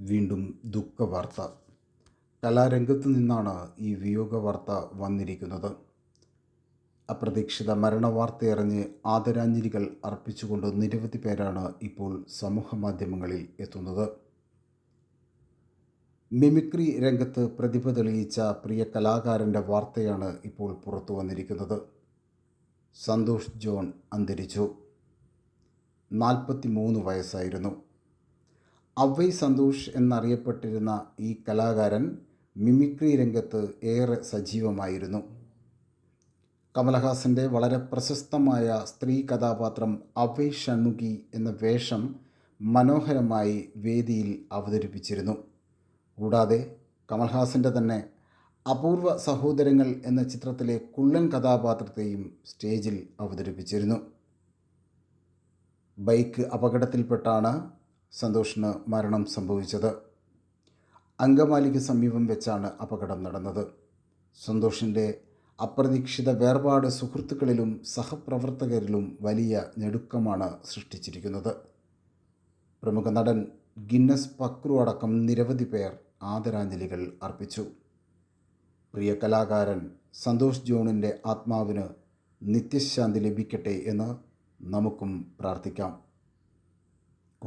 വീണ്ടും ദുഃഖവാർത്ത. കലാരംഗത്തു നിന്നാണ് ഈ വിയോഗ വാർത്ത വന്നിരിക്കുന്നത്. അപ്രതീക്ഷിത മരണവാർത്തയറിഞ്ഞ് ആദരാഞ്ജലികൾ അർപ്പിച്ചുകൊണ്ട് നിരവധി പേരാണ് ഇപ്പോൾ സമൂഹ മാധ്യമങ്ങളിൽ എത്തുന്നത്. മിമിക്രി രംഗത്ത് പ്രതിഭ തെളിയിച്ച പ്രിയ കലാകാരന്റെ വാർത്തയാണ് ഇപ്പോൾ പുറത്തു വന്നിരിക്കുന്നത്. സന്തോഷ് ജോൺ അന്തരിച്ചു. നാൽപ്പത്തി മൂന്ന് വയസ്സായിരുന്നു. അവൈ സന്തോഷ് എന്നറിയപ്പെട്ടിരുന്ന ഈ കലാകാരൻ മിമിക്രി രംഗത്ത് ഏറെ സജീവമായിരുന്നു. കമലഹാസന്റെ വളരെ പ്രശസ്തമായ സ്ത്രീ കഥാപാത്രം അവൈ ഷൺമുഖി എന്ന വേഷം മനോഹരമായി വേദിയിൽ അവതരിപ്പിച്ചിരുന്നു. കൂടാതെ കമൽഹാസന്റെ തന്നെ അപൂർവ സഹോദരങ്ങൾ എന്ന ചിത്രത്തിലെ കുള്ളൻ കഥാപാത്രത്തെയും സ്റ്റേജിൽ അവതരിപ്പിച്ചിരുന്നു. ബൈക്ക് അപകടത്തിൽപ്പെട്ടാണ് സന്തോഷിന് മരണം സംഭവിച്ചത്. അങ്കമാലിക്ക് സമീപം വെച്ചാണ് അപകടം നടന്നത്. സന്തോഷിന്റെ അപ്രതീക്ഷിത വേർപാട് സുഹൃത്തുക്കളിലും സഹപ്രവർത്തകരിലും വലിയ ഞെടുക്കമാണ് സൃഷ്ടിച്ചിരിക്കുന്നത്. പ്രമുഖ നടൻ ഗിന്നസ് പക്രു അടക്കം നിരവധി പേർ ആദരാഞ്ജലികൾ അർപ്പിച്ചു. പ്രിയ കലാകാരൻ സന്തോഷ് ജോണിന്റെ ആത്മാവിന് നിത്യശാന്തി ലഭിക്കട്ടെ എന്ന് നമുക്കും പ്രാർത്ഥിക്കാം.